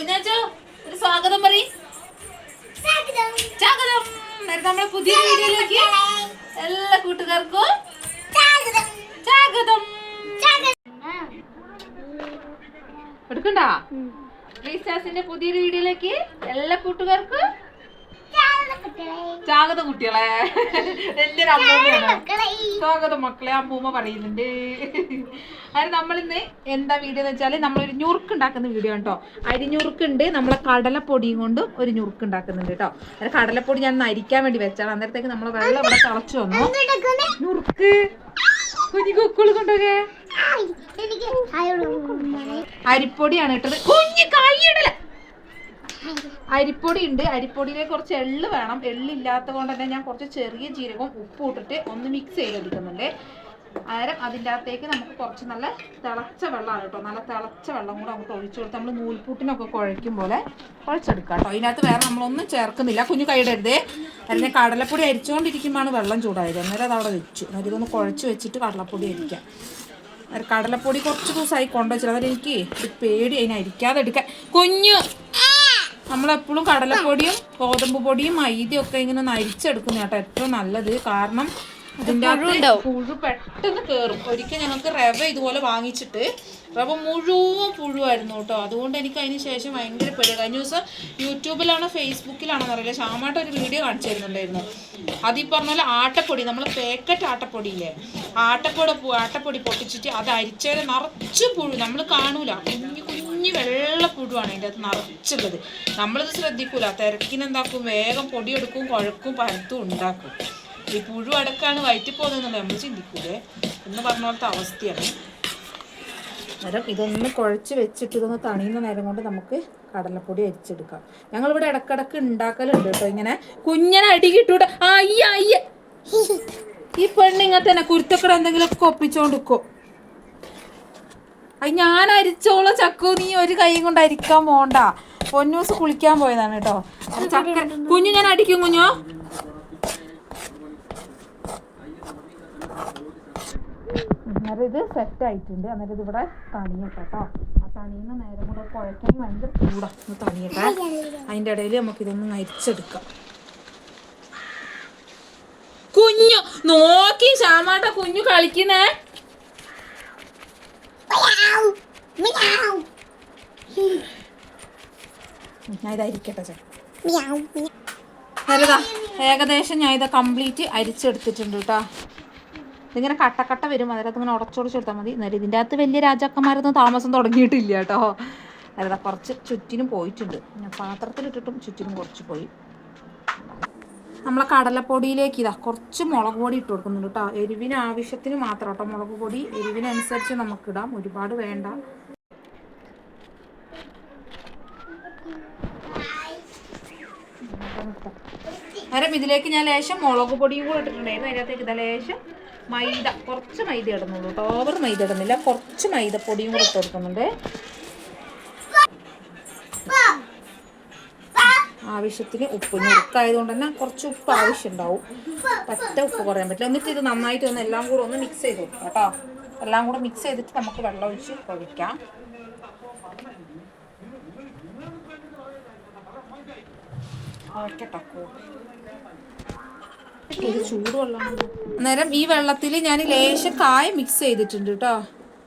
കുഞ്ഞാച്ചോ ഒരു സ്വാഗതം പറയും. സ്വാഗതം. നമ്മുടെ പുതിയ വീഡിയോയിലേക്ക് എല്ലാ കൂട്ടുകാർക്കും സ്വാഗതം. എടുക്കണ്ട? റീസാസിന്റെ പുതിയൊരു വീഡിയോയിലേക്ക് എല്ലാ കൂട്ടുകാർക്കും സ്വാഗതം കുട്ടികളെ. അമ്മൂമ്മയാണ്. സ്വാഗതം മക്കളെ. അമ്മൂമ്മ പറയുന്നുണ്ട്. അത് നമ്മളിന്ന് എന്താ വീഡിയോ എന്ന് വെച്ചാൽ നമ്മളൊരു ഞുറുക്ക് ഉണ്ടാക്കുന്ന വീഡിയോ കേട്ടോ അരിഞ്ഞുറുക്കുണ്ട് നമ്മളെ കടലപ്പൊടിയും കൊണ്ടും ഒരു ഞുറുക്ക് ഉണ്ടാക്കുന്നുണ്ട് കേട്ടോ അത് കടലപ്പൊടി ഞാൻ അരിക്കാൻ വേണ്ടി വെച്ചാണ്. അന്നേരത്തേക്ക് നമ്മളെ വെള്ളം ഇവിടെ തിളച്ചു വന്നു. ഞുറുക്ക്. കുഞ്ഞു കുക്കുൾ കൊണ്ടുപോകേ. അരിപ്പൊടിയാണ് ഇട്ടത്. കുഞ്ഞു കൈയിടല അരിപ്പൊടി ഉണ്ട്. അരിപ്പൊടിയിലെ കുറച്ച് എള്ള് വേണം. എള്ളില്ലാത്ത കൊണ്ട് തന്നെ ഞാൻ കുറച്ച് ചെറിയ ജീരകവും ഉപ്പും ഇട്ടിട്ട് ഒന്ന് മിക്സ് ചെയ്തെടുക്കുന്നുണ്ട്. അന്നേരം അതിന്റെ അകത്തേക്ക് നമുക്ക് കുറച്ച് നല്ല തിളച്ച വെള്ളമാണ് കേട്ടോ. നല്ല തിളച്ച വെള്ളം കൂടെ നമുക്ക് ഒഴിച്ചു കൊടുത്ത് നമ്മൾ നൂൽപൂട്ടിനൊക്കെ കുഴയ്ക്കും പോലെ കുഴച്ചെടുക്കാം കേട്ടോ. ഇതിനകത്ത് വേറെ നമ്മളൊന്നും ചേർക്കുന്നില്ല. കുഞ്ഞു കൈയിടരുതേ. അതിന് കടലപ്പൊടി അരിച്ചുകൊണ്ടിരിക്കുമ്പോഴാണ് വെള്ളം ചൂടായത്. അന്നേരം അത് അവിടെ വെച്ചു. അന്നേരം ഇതൊന്ന് കുഴച്ച് വെച്ചിട്ട് കടലപ്പൊടി അരിക്കാം. അന്നേരം കടലപ്പൊടി കുറച്ച് ദിവസമായി കൊണ്ടുവച്ചിട്ട് ഒരു പേടി. അതിനെ അരിക്കാതെ എടുക്കാൻ. കുഞ്ഞു. നമ്മളെപ്പോഴും കടലപ്പൊടിയും ഗോതമ്പ് പൊടിയും മൈദയും ഒക്കെ ഇങ്ങനെ നരിച്ചെടുക്കുന്ന കേട്ടോ ഏറ്റവും നല്ലത്. കാരണം അതിന്റെ പുഴു പെട്ടെന്ന് കയറും ഒരിക്കൽ ഞങ്ങൾക്ക് റവ ഇതുപോലെ വാങ്ങിച്ചിട്ട് റവ മുഴുവൻ പുഴുവായിരുന്നു കേട്ടോ. അതുകൊണ്ട് എനിക്ക് അതിന് ശേഷം ഭയങ്കര പേടി കഴിഞ്ഞ ദിവസം യൂട്യൂബിലാണോ ഫേസ്ബുക്കിലാണോ എന്നറിയില്ല ശ്യാമായിട്ട് ഒരു വീഡിയോ കാണിച്ചു തരുന്നുണ്ടായിരുന്നു അതീ പറഞ്ഞ പോലെ ആട്ടപ്പൊടി നമ്മൾ പാക്കറ്റ് ആട്ടപ്പൊടിയില്ലേ? ആട്ടപ്പൊടി ആട്ടപ്പൊടി പൊട്ടിച്ചിട്ട് അത് അരിച്ചേരെ നിറച്ച് പുഴു. നമ്മൾ കാണൂല. കുഞ്ഞു കുഞ്ഞു വെള്ള പുഴുവാണ് അതിന്റെ അകത്ത് നിറച്ചുള്ളത്. നമ്മളിത് ശ്രദ്ധിക്കൂല. തിരക്കിനെന്താക്കും? വേഗം പൊടിയെടുക്കും കുഴക്കും പരത്തും ഉണ്ടാക്കും. ഈ പുഴു അടക്കാണ് വയറ്റിൽ പോകുന്നതെന്നുള്ളത് നമ്മൾ ചിന്തിക്കൂലേ? എന്ന് പറഞ്ഞ പോലത്തെ അവസ്ഥയാണ്. അന്നേരം ഇതൊന്ന് കുഴച്ച് വെച്ചിട്ട് ഇതൊന്ന് തണിയുന്ന നേരം കൊണ്ട് നമുക്ക് കടലപ്പൊടി അരിച്ചെടുക്കാം. ഞങ്ങളിവിടെ ഇടക്കിടക്ക് ഉണ്ടാക്കലുണ്ട് കേട്ടോ ഇങ്ങനെ. കുഞ്ഞനെ അടികിട്ടൂടെ. അയ്യ അയ്യ. ഈ പെണ്ണിങ്ങനെ തന്നെ കുരുത്തക്കട എന്തെങ്കിലുമൊക്കെ ഒപ്പിച്ചോണ്ടിക്കോ അത് ഞാൻ അരിച്ചോളോ ചക്കു. നീ ഒരു കൈ കൊണ്ട് അരിക്കാൻ പോണ്ട. പൊന്നൂസ് കുളിക്കാൻ പോയതാണ് കേട്ടോ. ചക്ക കുഞ്ഞു ഞാൻ അടിക്കും കുഞ്ഞോ. അന്നേരം ഇത് സെറ്റ് ആയിട്ടുണ്ട്. അന്നേരം ഇത് ഇവിടെ തണിയട്ടെ ആ തണിയുന്ന നേരം കൂടെ കുഴക്കാൻ ഭയങ്കര കൂടാ തണിയട്ടെ. അതിന്റെ ഇടയിൽ നമുക്ക് ഇതൊന്ന് അരിച്ചെടുക്കാം കുഞ്ഞു നോക്കി ശ്യാമാട്ട കുഞ്ഞു കളിക്കുന്നേ. ഞാൻ ഇത് അരിക്കട്ടെ ചേട്ടാ ഹരിതാ ഏകദേശം ഞാൻ ഇത് കംപ്ലീറ്റ് അരിച്ചെടുത്തിട്ടുണ്ട് കേട്ടോ ഇതിങ്ങനെ കട്ടക്കട്ട വരും. അതിനകത്ത് ഇങ്ങനെ ഉടച്ചുടച്ചെടുത്താൽ മതി. എന്നാലും ഇതിന്റെ അകത്ത് വലിയ രാജാക്കന്മാരൊന്നും താമസം തുടങ്ങിയിട്ടില്ല കേട്ടോ അതാ കുറച്ച് ചുറ്റിനും പോയിട്ടുണ്ട്. ഞാൻ പാത്രത്തിലിട്ടിട്ടും ചുറ്റിനും കുറച്ച് പോയി. നമ്മളെ കടലപ്പൊടിയിലേക്ക് ഇതാ കുറച്ച് മുളക് പൊടി ഇട്ട് കൊടുക്കുന്നുണ്ട് കേട്ടോ. എരിവിന് ആവശ്യത്തിന് മാത്രം കേട്ടോ മുളക് പൊടി. എരിവിനനുസരിച്ച് നമുക്കിടാം. ഒരുപാട് വേണ്ട. അന്നേരം ഇതിലേക്ക് ഞാൻ ലേശം മുളക് പൊടിയും കൂടെ ഇട്ടിട്ടുണ്ടായിരുന്നു. അതിനകത്തേക്ക് ഇതാ ലേശം മൈദ. കുറച്ച് മൈദ ഇടുന്നുള്ളൂ കേട്ടോ. ഓവർ മൈദ ഇടുന്നില്ല. കുറച്ച് മൈദപ്പൊടിയും കൂടെ ഇട്ട് കൊടുക്കുന്നുണ്ട്. ആവശ്യത്തിന് ഉപ്പ്. ഞുറുക്കായതുകൊണ്ട് തന്നെ കുറച്ച് ഉപ്പ് ആവശ്യമുണ്ടാവും. പറ്റ ഉപ്പ് കുറയാൻ പറ്റില്ല. എന്നിട്ട് ഇത് നന്നായിട്ട് ഒന്ന് എല്ലാം കൂടെ ഒന്ന് മിക്സ് ചെയ്ത് കൊടുക്കാം കേട്ടോ. എല്ലാം കൂടെ മിക്സ് ചെയ്തിട്ട് നമുക്ക് വെള്ളം ഒഴിച്ച് ഓക്കെട്ടോ ഇത് ചൂടുവെള്ളം. അന്നേരം ഈ വെള്ളത്തിൽ ഞാൻ ലേശം കായ മിക്സ് ചെയ്തിട്ടുണ്ട് കേട്ടോ.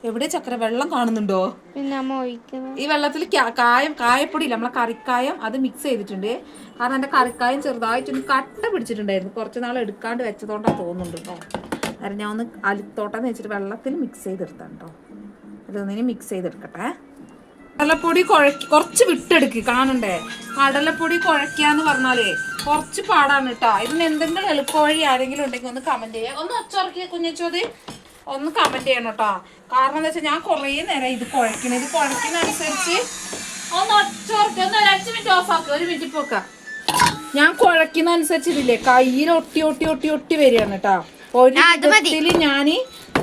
എവിടെ ചക്കര വെള്ളം കാണുന്നുണ്ടോ? പിന്നെ അമ്മ ഒഴിക്കുന്നത് ഈ വെള്ളത്തിൽ കായം കായപ്പൊടി ഇല്ല നമ്മളെ കറിക്കായം അത് മിക്സ് ചെയ്തിട്ടുണ്ട്. കാരണം എന്റെ കറിക്കായം ചെറുതായിട്ടൊന്ന് കട്ട പിടിച്ചിട്ടുണ്ടായിരുന്നു. കുറച്ച് നാൾ എടുക്കാണ്ട് വെച്ചതുകൊണ്ടാണ് തോന്നുന്നുണ്ട് കേട്ടോ കാരണം ഞാൻ ഒന്ന് അലിത്തോട്ടം വെച്ചിട്ട് വെള്ളത്തിൽ മിക്സ് ചെയ്തെടുത്താണ് കേട്ടോ ഇതൊന്നിന് മിക്സ് ചെയ്തെടുക്കട്ടെ. കടലപ്പൊടി കുഴക്കി കുറച്ച് വിട്ടെടുക്ക് കാണണ്ടേ? കടലപ്പൊടി കുഴക്കാന്ന് പറഞ്ഞാലേ കുറച്ച് പാടാണ് കേട്ടോ ഇതിന് എന്തെങ്കിലും എളുപ്പവഴി ആരെങ്കിലും ഉണ്ടെങ്കിൽ ഒന്ന് കമന്റ് ചെയ്യാം. ഒന്ന് ഒച്ചറക്കിയ കുഞ്ഞച്ചോത് ഒന്ന് കമന്റ് ചെയ്യണം കേട്ടോ കാരണം എന്താ വെച്ചാൽ ഞാൻ കുറേ നേരം ഇത് കുഴക്കണം. ഇത് കുഴക്കുന്ന അനുസരിച്ച് ഒന്ന് ഒറ്റ ഒന്ന് ഒരു അഞ്ച് മിനിറ്റ് ഓഫ് ആക്കുക ഒരു മിനിറ്റ് പോക്ക ഞാൻ കുഴക്കുന്ന അനുസരിച്ച് ഇതില്ലേ കയ്യിൽ ഒട്ടി ഒട്ടി ഒട്ടി ഒട്ടി വരികയാണ് കേട്ടോ ഒരു വിധത്തിൽ ഞാൻ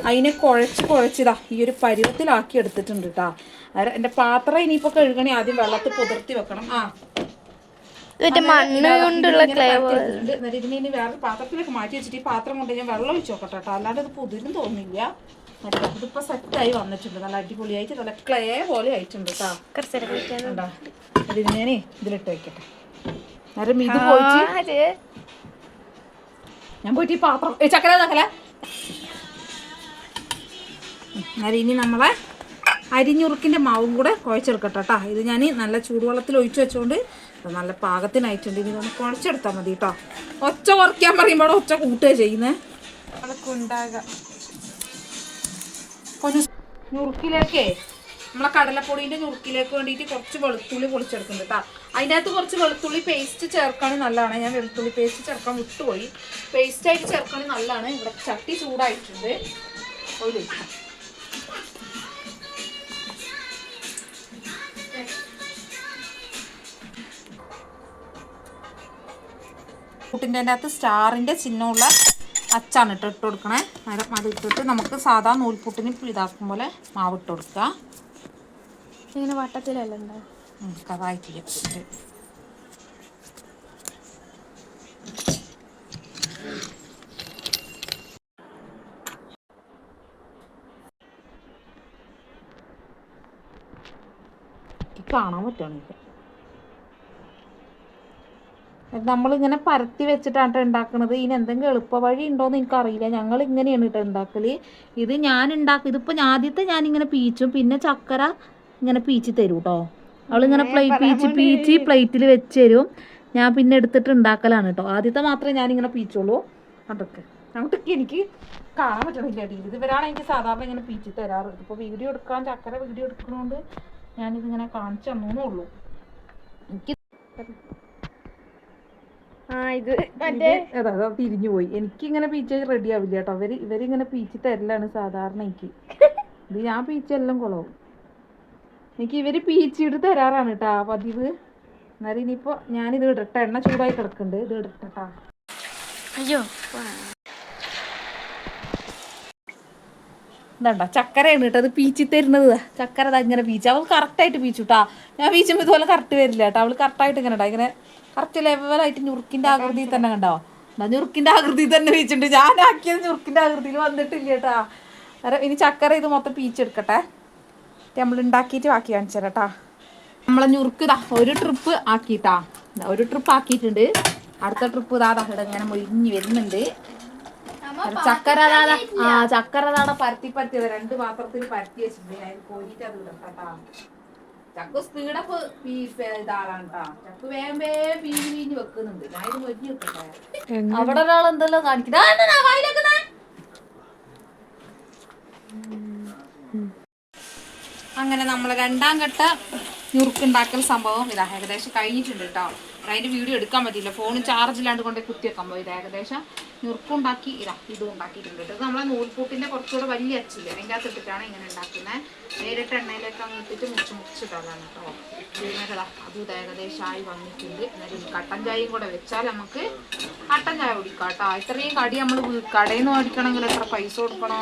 അതിനെ കുഴച്ച് കുഴച്ചിതാ ഈ ഒരു പരുവത്തിലാക്കി എടുത്തിട്ടുണ്ട് കേട്ടോ എന്റെ എന്റെ പാത്രം ഇനിയിപ്പോ കഴുകണേ. ആദ്യം വെള്ളത്തിൽ പുതിർത്തി വെക്കണം. ആ. മറ്റേ മണ്ണ് കൊണ്ടുള്ള ക്ലേ എന്നിട്ട് ഇതിനെ ഇനി വേറെ പാത്രത്തിലേക്ക് മാറ്റി വെച്ചിട്ട് ഈ പാത്രം കൊണ്ട് ഞാൻ വെള്ളം ഒഴിച്ച് നോക്കട്ടെ കേട്ടോ. അല്ലാണ്ട് ഇത് പുതിരും തോന്നില്ല എന്നിട്ട് ഇതിപ്പോ സെറ്റായി വന്നിട്ടുണ്ട്. നല്ല അടിപൊളിയായിട്ട് നല്ല ക്ലേ പോലെ ആയിട്ടുണ്ട് കേട്ടോ. ഞാനേ ഇതിലിട്ട് വെക്കട്ടെ. നേരം ഇത് പോയിട്ട് ഞാൻ പോയിട്ട് ഈ പാത്രം ചക്കര ചക്കര ചക്കല ഇനി നമ്മളെ അരിഞ്ഞുറുക്കിന്റെ മാവും കൂടെ കുഴച്ചെടുക്കട്ടെ കേട്ടോ. ഇത് ഞാൻ നല്ല ചൂടുവെള്ളത്തിൽ ഒഴിച്ചു വെച്ചുകൊണ്ട് ഇത് നല്ല പാകത്തിനായിട്ടുണ്ട്. ഇനി ഒന്ന് കുഴച്ചെടുത്താൽ മതി കേട്ടോ ഒച്ച കുറയ്ക്കാൻ പറയുമ്പോൾ ഒച്ച കൂട്ടുക ചെയ്യുന്നത് അതൊക്കെ ഉണ്ടാകാം ഞുറുക്കിലേക്കേ നമ്മളെ കടലപ്പൊടീന്റെ ഞുറുക്കിലേക്ക് വേണ്ടിയിട്ട് കുറച്ച് വെളുത്തുള്ളി പൊളിച്ചെടുക്കുന്നുണ്ട് കേട്ടോ അതിന്റെ അകത്ത് കുറച്ച് വെളുത്തുള്ളി പേസ്റ്റ് ചേർക്കാൻ നല്ലതാണ്. ഞാൻ വെളുത്തുള്ളി പേസ്റ്റ് ചേർക്കാൻ വിട്ടുപോയി. പേസ്റ്റ് ആയിട്ട് ചേർക്കാൻ നല്ലതാണ്. ഇവിടെ ചട്ടി ചൂടായിട്ടുണ്ട്. ഒഴിക്കാം പുട്ടിന്റെ അകത്ത് സ്റ്റാറിന്റെ ചിഹ്നമുള്ള അച്ചാണ് ഇട്ട് ഇട്ട് കൊടുക്കണേ. അന്നേരം അത് ഇട്ടിട്ട് നമുക്ക് സാധാ നൂൽപുട്ടിന് ഇതാക്കും പോലെ മാവ് ഇട്ട് കൊടുക്കുക. ഇങ്ങനെ വട്ടത്തിലല്ല കഥായിട്ടില്ല കാണാൻ പറ്റുകയാണെങ്കിൽ നമ്മളിങ്ങനെ പരത്തി വെച്ചിട്ടാണ് കേട്ടോ ഉണ്ടാക്കുന്നത് ഇതിന് എന്തെങ്കിലും എളുപ്പ വഴി ഉണ്ടോയെന്ന് എനിക്കറിയില്ല. ഞങ്ങൾ ഇങ്ങനെയാണ് കേട്ടോ ഉണ്ടാക്കൽ ഇത് ഞാൻ ഉണ്ടാക്കും ഇതിപ്പോൾ ആദ്യത്തെ ഞാനിങ്ങനെ പീച്ചും പിന്നെ ചക്കര ഇങ്ങനെ പീച്ച് തരും കേട്ടോ അവളിങ്ങനെ പ്ലേ പീച്ച് പീച്ച് പ്ലേറ്റിൽ വെച്ച് തരും. ഞാൻ പിന്നെ എടുത്തിട്ട് ഉണ്ടാക്കലാണ് കേട്ടോ ആദ്യത്തെ മാത്രമേ ഞാനിങ്ങനെ പീച്ചുള്ളൂ. അതൊക്കെ. അങ്ങോട്ടൊക്കെ എനിക്ക് കാണാൻ പറ്റണില്ല അടിയിൽ ഇത് ഇവരാണ് എനിക്ക് സാധാരണ ഇങ്ങനെ പീച്ച് തരാറ്. ഇപ്പോൾ വീഡിയോ എടുക്കാൻ ചക്കര വീഡിയോ എടുക്കണോണ്ട് ഞാനിതിങ്ങനെ കാണിച്ചു തന്നേ ഉള്ളൂ. എനിക്ക് ഇത് അതാ പിരിഞ്ഞു തിരിഞ്ഞു പോയി എനിക്ക് ഇങ്ങനെ പീച്ച് റെഡി ആവില്ല കേട്ടോ. അവർ ഇവരിങ്ങനെ പീച്ച് തരലാണ് സാധാരണ എനിക്ക്. ഇത് ഞാൻ പീച്ച് എല്ലാം കുളവും. എനിക്ക് ഇവർ പീച്ചിട്ട് തരാറാണ് കേട്ടാ പതിവ്. എന്നാലും ഇനിയിപ്പോ ഇത് ഇടട്ടെ. എണ്ണ ചൂടായി കിടക്കുന്നുണ്ട് ഇത് ഇടട്ടെട്ടാ അയ്യോ. ഇതാണ്ട ചക്കരയാണ് കേട്ടോ. അത് പീച്ചി തരുന്നത് ചക്കര അത് ഇങ്ങനെ പീച്ച്. അവൾ കറക്റ്റായിട്ട് പീച്ചു കേട്ടാ ഞാൻ പീച്ചുമ്പോൾ ഇതുപോലെ കറക്റ്റ് വരില്ല കേട്ടോ. അവൾ കറക്റ്റായിട്ട് ഇങ്ങനെ ഇടാം ഇങ്ങനെ കറക്റ്റ് ലെവലായിട്ട് ഞുറുക്കിന്റെ ആകൃതിയിൽ തന്നെ കണ്ടോ? എന്നാ ഞുറുക്കിന്റെ ആകൃതിയിൽ തന്നെ വെച്ചിട്ടുണ്ട്. ഞാൻ ആക്കിയത് ഞുറുക്കിന്റെ ആകൃതിയിൽ വന്നിട്ടില്ല കേട്ടാ. അന്നേരം ഇനി ചക്കര ഇത് മൊത്തം പീച്ചെടുക്കട്ടെ. നമ്മൾ ഉണ്ടാക്കിയിട്ട് ബാക്കി കാണിച്ചു തരാട്ടാ നമ്മളെ ഞുറുക്ക് ഇതാ ഒരു ട്രിപ്പ് ആക്കിയിട്ടാ. ഒരു ട്രിപ്പ് ആക്കിയിട്ടുണ്ട്. അടുത്ത ട്രിപ്പ് ഇതാ ഇവിടെ ഇങ്ങനെ മൊഴിഞ്ഞ് വരുന്നുണ്ട്. ചക്കര ആ ചക്കര പരത്തി പരത്തി പരത്തിയത് രണ്ട് പാത്രത്തിൽ പരത്തി വെച്ചിട്ടുണ്ട്. ഞാൻ അത് ഇടട്ടാ ചക്കു സ്പീഡപ്പ് ഇതാളാണ് കേട്ടാ ചക്കു വേഗം വേഗം പീഞ്ഞ് പീഞ്ഞ് വെക്കുന്നുണ്ട്. ഞാൻ മൊരിഞ്ഞ് വെക്കട്ടെ. അവിടെ ഒരാൾ എന്തെല്ലാം കാണിക്കുന്നത്? അങ്ങനെ നമ്മൾ രണ്ടാം ഘട്ട ഞുറുക്കുണ്ടാക്കൽ സംഭവം ഇതാ ഏകദേശം കഴിഞ്ഞിട്ടുണ്ട് കേട്ടോ അതിന്റെ വീഡിയോ എടുക്കാൻ പറ്റില്ല ഫോൺ ചാർജ് ഇല്ലാണ്ട് കൊണ്ടേ കുത്തിയ പോയി. ഇത് ഏകദേശം ഞുറുക്കുണ്ടാക്കി ഇതാ ഇതും ഉണ്ടാക്കിയിട്ടുണ്ട് കേട്ടോ ഇത് നമ്മളെ നൂൽപൂട്ടിന്റെ കുറച്ചുകൂടെ വലിയ അച്ചില്ല? അതിന്റെ അകത്ത് ഇട്ടിട്ടാണ് ഇങ്ങനെ ഉണ്ടാക്കുന്നത് നേരിട്ട് എണ്ണയിലേക്ക് അങ്ങ് ഇട്ടിട്ട് മുറിച്ച് മുറിച്ചിട്ടതാണ് കേട്ടോ ചീമകള അതും ഏകദേശം ആയി വന്നിട്ടുണ്ട്. എന്നാലും കട്ടൻ ചായയും കൂടെ വെച്ചാൽ നമുക്ക് കട്ടൻ ചായ കുടിക്കാം കേട്ടോ ഇത്രയും കടി നമ്മൾ കടയിൽ നിന്ന് മേടിക്കണമെങ്കിൽ എത്ര പൈസ കൊടുക്കണോ?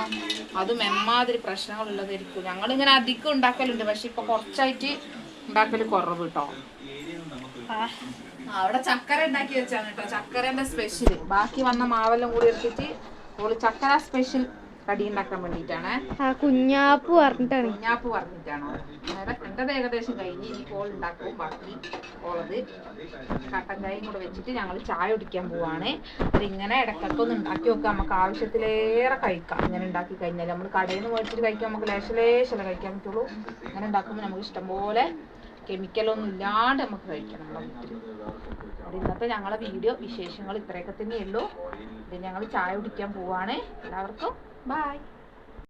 അതും എമ്മാതിരി പ്രശ്നങ്ങളുള്ളതായിരിക്കും. ഞങ്ങളിങ്ങനെ അധികം ഉണ്ടാക്കലുണ്ട്. പക്ഷെ ഇപ്പൊ കുറച്ചായിട്ട് ഉണ്ടാക്കൽ കുറവ് കേട്ടോ ആ, അവിടെ ചക്കര ഉണ്ടാക്കി വെച്ചാണ് കേട്ടോ ചക്കരന്റെ സ്പെഷ്യൽ ബാക്കി വന്ന മാവെല്ലാം കൂടി എടുത്തിട്ട് ഓൾ ചക്കര സ്പെഷ്യൽ കടി ഉണ്ടാക്കാൻ വേണ്ടിട്ടാണ് കുഞ്ഞാപ്പ് പറഞ്ഞിട്ടാണ്. കുഞ്ഞാപ്പ് പറഞ്ഞിട്ടാണോ. എന്റത് ഏകദേശം കഴിഞ്ഞ് ഇനി കോൾ ഉണ്ടാക്കും ബാക്കി ഓളത് കട്ടൻ ചായയും കൂടെ വെച്ചിട്ട് ഞങ്ങൾ ചായ കുടിക്കാൻ പോവാണ്. അതിങ്ങനെ ഇടക്കൊക്കെ ഒന്ന് ഉണ്ടാക്കി നോക്കാം. നമുക്ക് ആവശ്യത്തിലേറെ കഴിക്കാം. ഇങ്ങനെ ഉണ്ടാക്കി കഴിഞ്ഞാൽ നമ്മൾ കടയിൽ നിന്ന് മേടിച്ചിട്ട് കഴിക്കാൻ നമുക്ക് ലേശ ലേശല കഴിക്കാൻ പറ്റുള്ളൂ. അങ്ങനെ ഉണ്ടാക്കുമ്പോൾ നമുക്ക് ഇഷ്ടംപോലെ കെമിക്കലൊന്നും ഇല്ലാണ്ട് നമുക്ക് കഴിക്കാം നമ്മുടെ വീട്ടിൽ അത് ഇന്നത്തെ ഞങ്ങളെ വീഡിയോ വിശേഷങ്ങൾ ഇത്രയൊക്കെ തന്നെയുള്ളൂ. ഇത് ഞങ്ങൾ ചായ കുടിക്കാൻ പോവാണ്. എല്ലാവർക്കും ബൈ